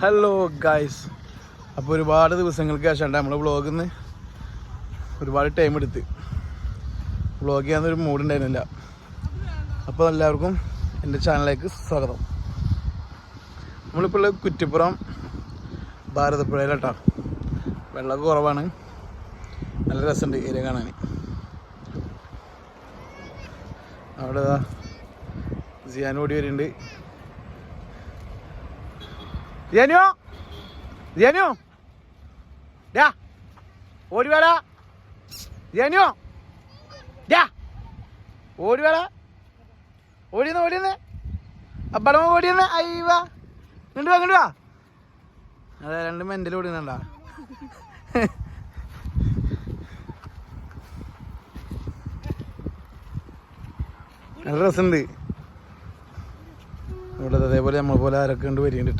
Hello guys അപ്പോൾ ഒരുപാട് ദിവസങ്ങൾക്ക് ശേഷം നമ്മൾ വ്ളോഗിൽ നിന്ന് ഒരുപാട് ടൈം എടുത്ത്. വ്ളോഗ് ചെയ്യാനൊരു മൂഡ് ഉണ്ടായിരുന്നില്ല. അപ്പോൾ എല്ലാവർക്കും എന്റെ ചാനലിലേക്ക് സ്വാഗതം. നമ്മളിപ്പോൾ ഉള്ള കുറ്റിപ്പുറം ഭാരതപ്പുഴയിലട്ടാ. വെള്ളമൊക്കെ കുറവാണ്. നല്ല രസമുണ്ട് ഏരിയ കാണാൻ അവിടെ ജിയാൻ ഓടി വരുന്നുണ്ട് സിയാനോ ജനു? ഡാ ഓടി വേള. ജനു? ഡാ ഓടി വേള. ഓടിയെന്ന് ഓടിയെന്ന് അപ്പടമ ഓടിയെന്ന് അയ്യവ. ഇങ്ങോട്ട് വാ ഇങ്ങോട്ട് വാ. അതെ രണ്ട് മെന്റൽ ഓടിയുന്നുണ്ടാ നല്ല രസമുണ്ട് ഇവിടെ അതേപോലെ നമ്മളെ പോലെ ആരൊക്കെ ഉണ്ട് വരികണ്ട്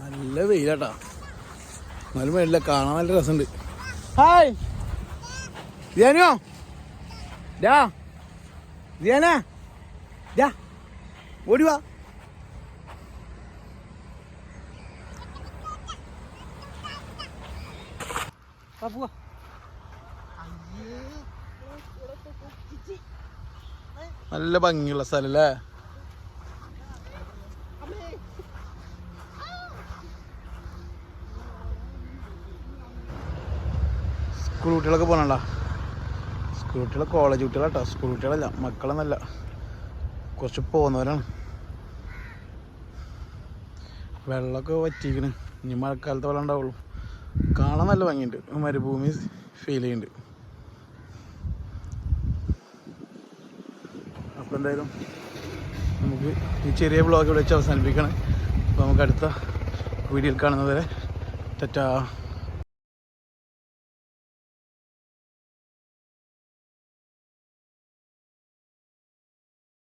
നല്ല വെയിലാട്ടാ. നല്ല വെയിലില്ല കാണാൻ നല്ല രസമുണ്ട്. ഹായ്. ധ്യാനോ ഡാ. ധ്യാന ഡാ. ഓടിവാ പോവാ. നല്ല ഭംഗിയുള്ള സ്ഥലം അല്ലേ? സ്കൂൾ കുട്ടികളൊക്കെ പോകണണ്ട സ്കൂൾ കുട്ടികളെ കോളേജ് കുട്ടികളാട്ടോ. സ്കൂൾ കുട്ടികളല്ല മക്കളെന്നല്ല. കുറച്ച് പോകുന്നവരാണ് വെള്ളമൊക്കെ വറ്റിക്കണ്. ഇനി മഴക്കാലത്ത് വെള്ളം ഉണ്ടാവുള്ളൂ. കാണാൻ നല്ല ഭംഗിയുണ്ട്. മരുഭൂമി ഫീൽ ചെയ്യുന്നുണ്ട്. അപ്പോൾ എന്തായാലും നമുക്ക് ഈ ചെറിയ ബ്ലോഗ് ഇവിടെ വെച്ച് അവസാനിപ്പിക്കണം അപ്പോൾ നമുക്ക് അടുത്ത വീഡിയോയിൽ കാണുന്നത് വരെ ടാറ്റാ.